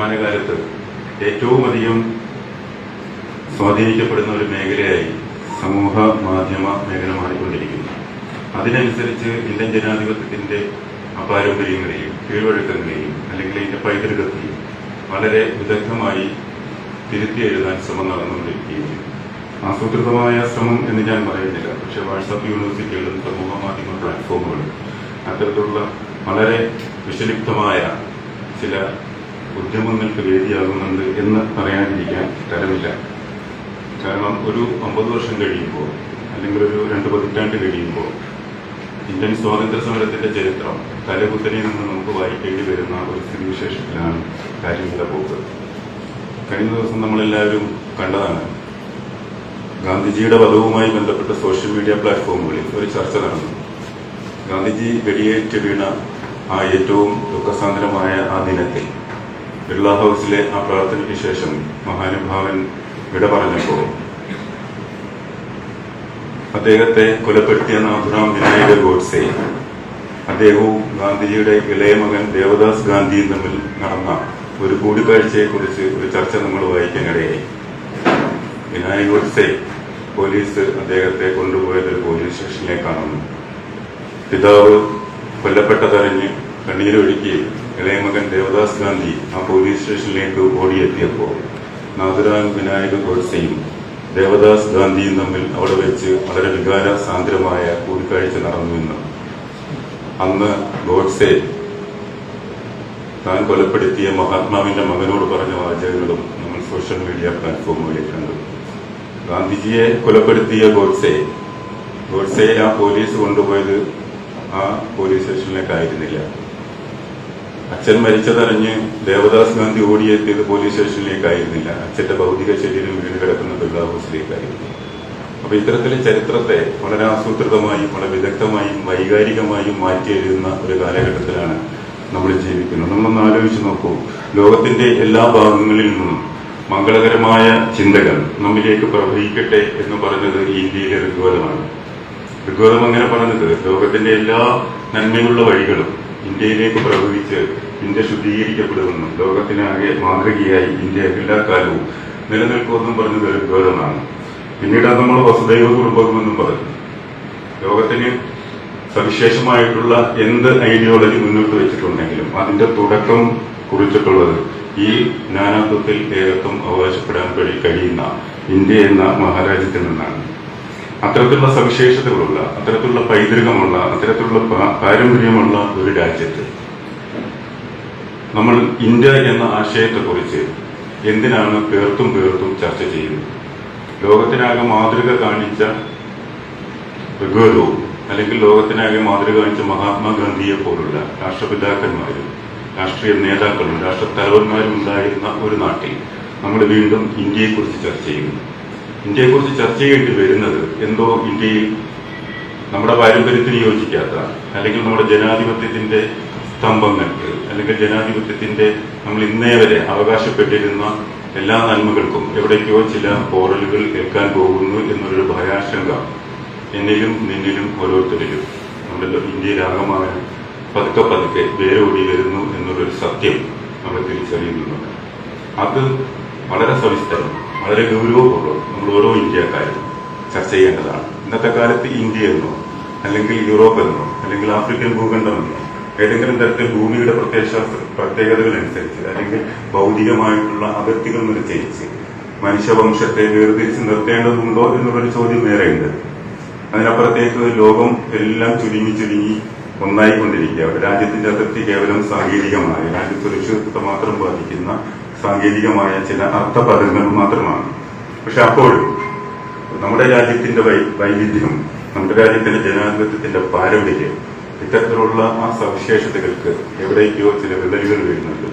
വർത്തമാനകാലത്ത് ഏറ്റവും അധികം സ്വാധീനിക്കപ്പെടുന്ന ഒരു മേഖലയായി സമൂഹ മാധ്യമ മേഖല മാറിക്കൊണ്ടിരിക്കുന്നു. അതിനനുസരിച്ച് ഇന്ത്യൻ ജനാധിപത്യത്തിന്റെ അപാരമ്പര്യങ്ങളെയും കീഴ്വഴക്കങ്ങളെയും അല്ലെങ്കിൽ ഇതിന്റെ പൈതൃകത്തെയും വളരെ വിദഗ്ധമായി തിരുത്തി എഴുതാൻ ശ്രമം നടന്നുകൊണ്ടിരിക്കുകയും ആസൂത്രിതമായ ശ്രമം എന്ന് ഞാൻ പറയുന്നില്ല. പക്ഷേ വാട്സാപ്പ് യൂണിവേഴ്സിറ്റികളും സമൂഹ മാധ്യമ പ്ലാറ്റ്ഫോമുകളും അത്തരത്തിലുള്ള വളരെ വിഷലിപ്തമായ ചില ഉദ്യമങ്ങൾക്ക് വേദിയാകുന്നുണ്ട് എന്ന് പറയാതിരിക്കാൻ തരമില്ല കാരണം ഒരു അമ്പത് വർഷം കഴിയുമ്പോൾ അല്ലെങ്കിൽ ഒരു രണ്ട് പതിറ്റാണ്ട് കഴിയുമ്പോൾ ഇന്ത്യൻ സ്വാതന്ത്ര്യ സമരത്തിന്റെ ചരിത്രം തലകുത്തനെ നിന്ന് നമുക്ക് വായിക്കേണ്ടി വരുന്ന ഒരു സ്ഥിതിവിശേഷത്തിലാണ് കാര്യങ്ങളുടെ പോക്ക്. കഴിഞ്ഞ ദിവസം നമ്മളെല്ലാവരും കണ്ടതാണ്. ഗാന്ധിജിയുടെ വധവുമായി ബന്ധപ്പെട്ട സോഷ്യൽ മീഡിയ പ്ലാറ്റ്ഫോമുകളിൽ ഒരു ചർച്ച നടന്നു. ഗാന്ധിജി വെടിയേറ്റ് വീണ ആ ഏറ്റവും ദുഃഖസാന്ദ്രമായ ആ ദിനത്തിൽ ബിർള ഹൗസിലെ ആ പ്രാർത്ഥനയ്ക്ക് ശേഷം മഹാനുഭാവൻ വിട പറഞ്ഞപ്പോൾ അദ്ദേഹത്തെ കൊലപ്പെടുത്തിയ നാഥുറാം വിനായക ഗോഡ്സെ അദ്ദേഹവും ഗാന്ധിജിയുടെ ഇളയ മകൻ ദേവദാസ് ഗാന്ധിയും തമ്മിൽ നടന്ന ഒരു കൂടിക്കാഴ്ചയെക്കുറിച്ച് ഒരു ചർച്ച നമ്മൾ വായിക്കാനിടയായി. വിനായക ഗോഡ്സെ പോലീസ് അദ്ദേഹത്തെ കൊണ്ടുപോയത് ഒരു പോലീസ് സ്റ്റേഷനിലേക്കാണെന്ന് പിതാവ് കൊല്ലപ്പെട്ടതറിഞ്ഞ് കണ്ണീരൊഴുക്കി ഇളയ മകൻ ദേവദാസ് ഗാന്ധി ആ പോലീസ് സ്റ്റേഷനിലേക്ക് ഓടിയെത്തിയപ്പോൾ നാഥുരാം വിനായക ഗോഡ്സെയും ദേവദാസ് ഗാന്ധിയും തമ്മിൽ അവിടെ വെച്ച് വളരെ വികാര സാന്ദ്രമായ കൂടിക്കാഴ്ച നടന്നുവെന്ന് അന്ന് ഗോഡ്സെ താൻ കൊലപ്പെടുത്തിയ മഹാത്മാവിന്റെ മകനോട് പറഞ്ഞ വാചകങ്ങളും നമ്മൾ സോഷ്യൽ മീഡിയ പ്ലാറ്റ്ഫോമുകളിൽ കണ്ടു. ഗാന്ധിജിയെ കൊലപ്പെടുത്തിയ ഗോഡ്സെ ഗോഡ്സെ ആ പോലീസ് കൊണ്ടുപോയത് ആ പോലീസ് സ്റ്റേഷനിലേക്കായിരുന്നില്ല അച്ഛൻ മരിച്ചതറിഞ്ഞ് ദേവദാസ് ഗാന്ധി ഓടിയെത്തിയത് പോലീസ് സ്റ്റേഷനിലേക്കായിരുന്നില്ല. അച്ഛന്റെ ഭൗതിക ശരീരം വീട് കിടക്കുന്ന ബിർള ഹൗസിലേക്കായിരുന്നു അപ്പൊ ഇത്തരത്തിലെ ചരിത്രത്തെ വളരെ ആസൂത്രിതമായും വളരെ വിദഗ്ധമായും വൈകാരികമായും മാറ്റി എഴുതുന്ന ഒരു കാലഘട്ടത്തിലാണ് നമ്മൾ ജീവിക്കുന്നത്. നമ്മളൊന്ന് ആലോചിച്ച് നോക്കൂ. ലോകത്തിന്റെ എല്ലാ ഭാഗങ്ങളിൽ നിന്നും മംഗളകരമായ ചിന്തകൾ നമ്മിലേക്ക് പ്രവഹിക്കട്ടെ എന്ന് പറഞ്ഞത് ഇന്ത്യയിലെ ഋഗ്വേദമാണ്. ഋഗ്വേദം അങ്ങനെ പറഞ്ഞത് ലോകത്തിന്റെ എല്ലാ നന്മയുള്ള വഴികളും ഇന്ത്യയിലേക്ക് പ്രവഹിച്ച് ഇന്ത്യ ശുദ്ധീകരിക്കപ്പെടുമെന്നും ലോകത്തിനാകെ മാതൃകയായി ഇന്ത്യ എല്ലാ കാലവും നിലനിൽക്കുമെന്നും പറഞ്ഞത് ഗൗരവമാണ്. പിന്നീട് നമ്മൾ വസുദൈവ കുടുംബമെന്നും പറഞ്ഞു ലോകത്തിന് സവിശേഷമായിട്ടുള്ള എന്ത് ഐഡിയോളജി മുന്നോട്ട് വെച്ചിട്ടുണ്ടെങ്കിലും അതിന്റെ തുടക്കം കുറിച്ചിട്ടുള്ളത് ഈ നാനാത്വത്തിൽ ഏകത്വം അവകാശപ്പെടാൻ കഴി- കഴിയുന്ന ഇന്ത്യ എന്ന മഹാരാജ്യത്തിൽ നിന്നാണ്. അത്തരത്തിലുള്ള സവിശേഷതകളുള്ള അത്തരത്തിലുള്ള പൈതൃകമുള്ള അത്തരത്തിലുള്ള പാരമ്പര്യമുള്ള ഒരു രാജ്യത്ത് നമ്മൾ ഇന്ത്യ എന്ന ആശയത്തെക്കുറിച്ച് എന്തിനാണ് പേർത്തും പേർത്തും ചർച്ച ചെയ്യുന്നത്? ലോകത്തിനാകെ മാതൃക കാണിച്ച ഋഗ്വേദവും അല്ലെങ്കിൽ ലോകത്തിനാകെ മാതൃക കാണിച്ച മഹാത്മാഗാന്ധിയെ പോലുള്ള രാഷ്ട്രപിതാക്കന്മാരും രാഷ്ട്രീയ നേതാക്കളും രാഷ്ട്രത്തലവന്മാരും ഉണ്ടായിരുന്ന ഒരു നാട്ടിൽ നമ്മൾ വീണ്ടും ഇന്ത്യയെക്കുറിച്ച് ചർച്ച ചെയ്യുന്നു. ഇന്ത്യയെക്കുറിച്ച് ചർച്ച ചെയ്യേണ്ടി വരുന്നത് എന്തോ ഇന്ത്യയിൽ നമ്മുടെ പാരമ്പര്യത്തിന് യോജിക്കാത്ത അല്ലെങ്കിൽ നമ്മുടെ ജനാധിപത്യത്തിന്റെ സ്തംഭങ്ങൾക്ക് അല്ലെങ്കിൽ ജനാധിപത്യത്തിന്റെ നമ്മൾ ഇന്നേ വരെ അവകാശപ്പെട്ടിരുന്ന എല്ലാ നന്മകൾക്കും എവിടേക്കോ ചില പോറലുകൾ ഏൽക്കാൻ പോകുന്നു എന്നൊരു ഭയാശങ്ക എന്നിലും നിന്നിലും ഓരോരുത്തരിലും. നമ്മുടെ ഇന്ത്യയിലാകമാനം പതുക്കെ പതുക്കെ വേരോടി വരുന്നു എന്നുള്ളൊരു സത്യം നമ്മൾ തിരിച്ചറിയുന്നുണ്ട്. അത് വളരെ സവിസ്തരം വളരെ ഗൗരവപൂർവം നമ്മൾ ഓരോ ഇന്ത്യക്കാരും ചർച്ച ചെയ്യേണ്ടതാണ്. ഇന്നത്തെ കാലത്ത് ഇന്ത്യ എന്നോ അല്ലെങ്കിൽ യൂറോപ്പ് എന്നോ അല്ലെങ്കിൽ ആഫ്രിക്കൻ ഭൂഖണ്ഡം എന്നോ ഏതെങ്കിലും തരത്തിൽ ഭൂമിയുടെ പ്രത്യേകശാസ്ത്ര പ്രത്യേകതകൾ അനുസരിച്ച് അല്ലെങ്കിൽ ഭൗതികമായിട്ടുള്ള അതിർത്തികൾ നിശ്ചയിച്ച് മനുഷ്യവംശത്തെ വേർതിരിച്ച് നിർത്തേണ്ടതുണ്ടോ എന്നുള്ളൊരു ചോദ്യം വേറെയുണ്ട്. അതിനപ്പുറത്തേക്ക് ലോകം എല്ലാം ചുരുങ്ങി ചുരുങ്ങി ഒന്നായിക്കൊണ്ടിരിക്കുക രാജ്യത്തിന്റെ അതിർത്തി കേവലം സാങ്കേതികമായി രാജ്യ സുരക്ഷിതത്വത്തെ മാത്രം ബാധിക്കുന്ന സാങ്കേതികമായ ചില അർത്ഥപദങ്ങൾ മാത്രമാണ്. പക്ഷെ അപ്പോഴും നമ്മുടെ രാജ്യത്തിന്റെ വൈവിധ്യം നമ്മുടെ രാജ്യത്തിന്റെ ജനാധിപത്യത്തിന്റെ പാരമ്പര്യം ഇത്തരത്തിലുള്ള ആ സവിശേഷതകൾക്ക് എവിടേക്കോ ചില വിള്ളലുകൾ വീഴുന്നുണ്ട്